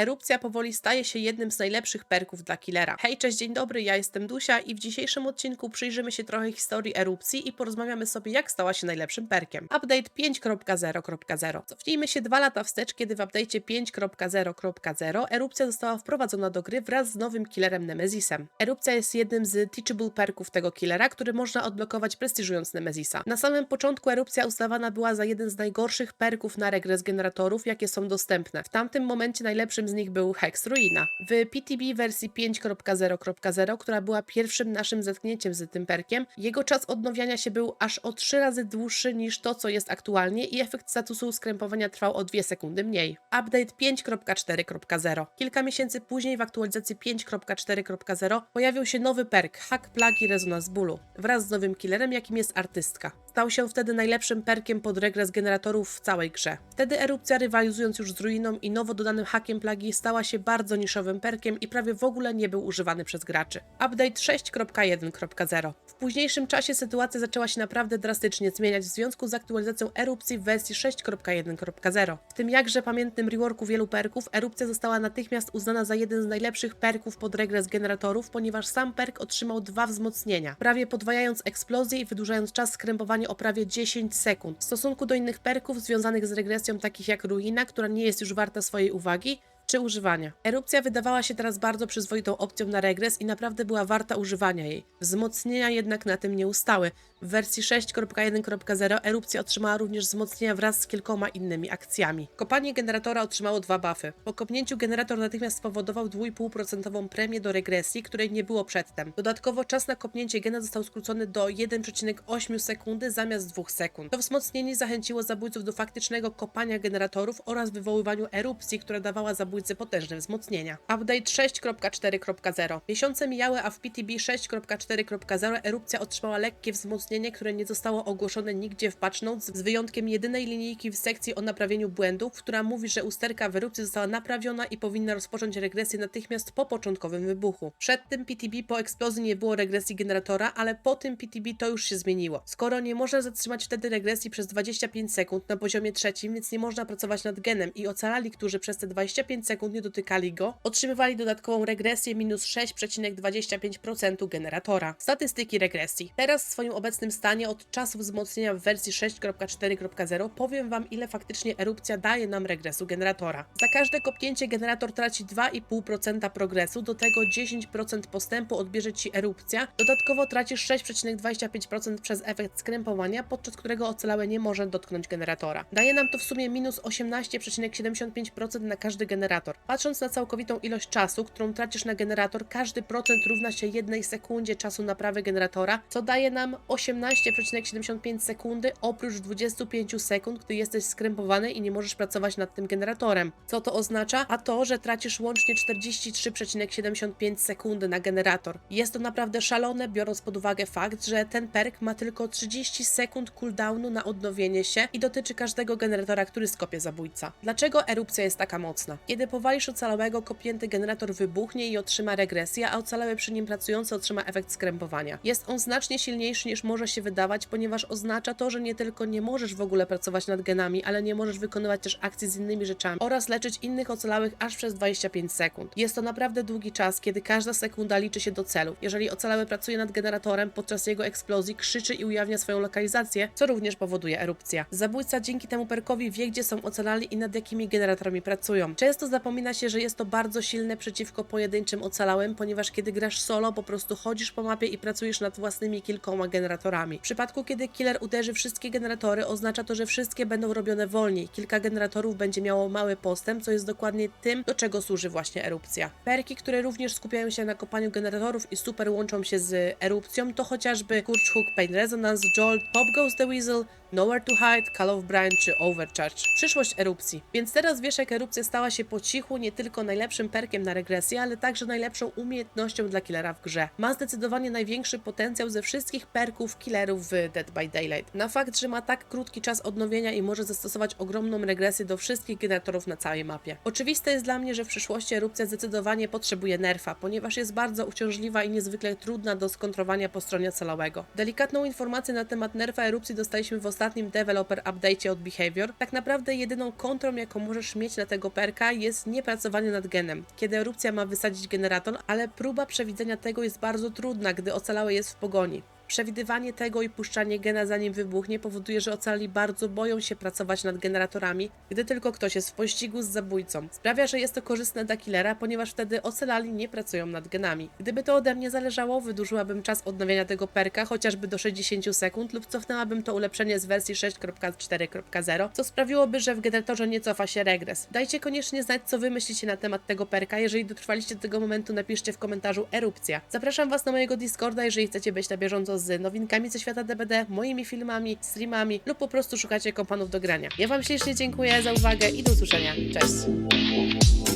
Erupcja powoli staje się jednym z najlepszych perków dla killera. Hej, cześć, dzień dobry, ja jestem Dusia i w dzisiejszym odcinku przyjrzymy się trochę historii erupcji i porozmawiamy sobie, jak stała się najlepszym perkiem. Update 5.0.0. Cofnijmy się dwa lata wstecz, kiedy w update'cie 5.0.0 erupcja została wprowadzona do gry wraz z nowym killerem Nemezisem. Erupcja jest jednym z teachable perków tego killera, który można odblokować prestiżując Nemezisa. Na samym początku erupcja uznawana była za jeden z najgorszych perków na regres generatorów, jakie są dostępne. W tamtym momencie najlepszym z nich był Hex Ruina. W PTB wersji 5.0.0, która była pierwszym naszym zetknięciem z tym perkiem, jego czas odnowiania się był aż o 3 razy dłuższy niż to, co jest aktualnie i efekt statusu skrępowania trwał o 2 sekundy mniej. Update 5.4.0. Kilka miesięcy później w aktualizacji 5.4.0 pojawił się nowy perk Hack Plagi Rezonans Bólu wraz z nowym killerem, jakim jest artystka. Stał się wtedy najlepszym perkiem pod regres generatorów w całej grze. Wtedy erupcja rywalizując już z ruiną i nowo dodanym hakiem plagi stała się bardzo niszowym perkiem i prawie w ogóle nie był używany przez graczy. Update 6.1.0 W późniejszym czasie sytuacja zaczęła się naprawdę drastycznie zmieniać w związku z aktualizacją erupcji w wersji 6.1.0. W tym jakże pamiętnym reworku wielu perków erupcja została natychmiast uznana za jeden z najlepszych perków pod regres generatorów, ponieważ sam perk otrzymał dwa wzmocnienia, prawie podwajając eksplozję i wydłużając czas skrępowania o prawie 10 sekund. W stosunku do innych perków związanych z regresją takich jak ruina, która nie jest już warta swojej uwagi, czy używania. Erupcja wydawała się teraz bardzo przyzwoitą opcją na regres i naprawdę była warta używania jej. Wzmocnienia jednak na tym nie ustały. W wersji 6.1.0 erupcja otrzymała również wzmocnienia wraz z kilkoma innymi akcjami. Kopanie generatora otrzymało dwa buffy. Po kopnięciu generator natychmiast spowodował 2,5% premię do regresji, której nie było przedtem. Dodatkowo czas na kopnięcie gena został skrócony do 1,8 sekundy zamiast 2 sekund. To wzmocnienie zachęciło zabójców do faktycznego kopania generatorów oraz wywoływaniu erupcji, która dawała zabójcy potężne wzmocnienia. Update 6.4.0 Miesiące mijały, a w PTB 6.4.0 erupcja otrzymała lekkie wzmocnienie, które nie zostało ogłoszone nigdzie w patch notes, z wyjątkiem jedynej linijki w sekcji o naprawieniu błędów, która mówi, że usterka w erupcji została naprawiona i powinna rozpocząć regresję natychmiast po początkowym wybuchu. Przed tym PTB po eksplozji nie było regresji generatora, ale po tym PTB to już się zmieniło. Skoro nie można zatrzymać wtedy regresji przez 25 sekund na poziomie trzecim, więc nie można pracować nad genem i ocalali, którzy przez te 25 sekund nie dotykali go, otrzymywali dodatkową regresję minus 6,25% generatora. Statystyki regresji. Teraz w swoim obecnym stanie od czasu wzmocnienia w wersji 6.4.0 powiem Wam ile faktycznie erupcja daje nam regresu generatora. Za każde kopnięcie generator traci 2,5% progresu, do tego 10% postępu odbierze Ci erupcja, dodatkowo tracisz 6,25% przez efekt skrępowania, podczas którego ocalałe nie może dotknąć generatora. Daje nam to w sumie minus 18,75% na każdy generator. Patrząc na całkowitą ilość czasu, którą tracisz na generator, każdy procent równa się jednej sekundzie czasu naprawy generatora, co daje nam 18,75 sekundy oprócz 25 sekund, gdy jesteś skrępowany i nie możesz pracować nad tym generatorem. Co to oznacza? A to, że tracisz łącznie 43,75 sekundy na generator. Jest to naprawdę szalone, biorąc pod uwagę fakt, że ten perk ma tylko 30 sekund cooldownu na odnowienie się i dotyczy każdego generatora, który skopie zabójca. Dlaczego erupcja jest taka mocna? Kiedy powalisz ocalałego, kopnięty generator wybuchnie i otrzyma regresję, a ocalały przy nim pracujący otrzyma efekt skrępowania. Jest on znacznie silniejszy niż może się wydawać, ponieważ oznacza to, że nie tylko nie możesz w ogóle pracować nad genami, ale nie możesz wykonywać też akcji z innymi rzeczami oraz leczyć innych ocalałych aż przez 25 sekund. Jest to naprawdę długi czas, kiedy każda sekunda liczy się do celu. Jeżeli ocalały pracuje nad generatorem podczas jego eksplozji, krzyczy i ujawnia swoją lokalizację, co również powoduje erupcja. Zabójca dzięki temu perkowi wie, gdzie są ocalali i nad jakimi generatorami pracują. Często zapomina się, że jest to bardzo silne przeciwko pojedynczym ocalałym, ponieważ kiedy grasz solo, po prostu chodzisz po mapie i pracujesz nad własnymi kilkoma generatorami. W przypadku, kiedy killer uderzy wszystkie generatory, oznacza to, że wszystkie będą robione wolniej. Kilka generatorów będzie miało mały postęp, co jest dokładnie tym, do czego służy właśnie erupcja. Perki, które również skupiają się na kopaniu generatorów i super łączą się z erupcją, to chociażby Kurch Hook Pain Resonance, Jolt, Pop Goes the Weasel, Nowhere to Hide, Call of Brine czy Overcharge. Przyszłość erupcji. Więc teraz wiesz, jak erupcja stała się po cichu nie tylko najlepszym perkiem na regresję, ale także najlepszą umiejętnością dla killera w grze. Ma zdecydowanie największy potencjał ze wszystkich perków killerów w Dead by Daylight. Na fakt, że ma tak krótki czas odnowienia i może zastosować ogromną regresję do wszystkich generatorów na całej mapie. Oczywiste jest dla mnie, że w przyszłości erupcja zdecydowanie potrzebuje nerfa, ponieważ jest bardzo uciążliwa i niezwykle trudna do skontrowania po stronie celowego. Delikatną informację na temat nerfa erupcji dostaliśmy w ostatnim developer update'cie od Behavior. Tak naprawdę jedyną kontrą, jaką możesz mieć na tego perka jest jest niepracowanie nad genem, kiedy erupcja ma wysadzić generator, ale próba przewidzenia tego jest bardzo trudna, gdy ocalały jest w pogoni. Przewidywanie tego i puszczanie gena zanim wybuchnie powoduje, że ocali bardzo boją się pracować nad generatorami, gdy tylko ktoś jest w pościgu z zabójcą. Sprawia, że jest to korzystne dla killera, ponieważ wtedy ocalali nie pracują nad genami. Gdyby to ode mnie zależało, wydłużyłabym czas odnawiania tego perka chociażby do 60 sekund lub cofnęłabym to ulepszenie z wersji 6.4.0, co sprawiłoby, że w generatorze nie cofa się regres. Dajcie koniecznie znać, co wy myślicie na temat tego perka. Jeżeli dotrwaliście do tego momentu, napiszcie w komentarzu erupcja. Zapraszam was na mojego Discorda, jeżeli chcecie być na bieżąco z nowinkami ze świata DBD, moimi filmami, streamami lub po prostu szukacie kompanów do grania. Ja wam ślicznie dziękuję za uwagę i do usłyszenia. Cześć!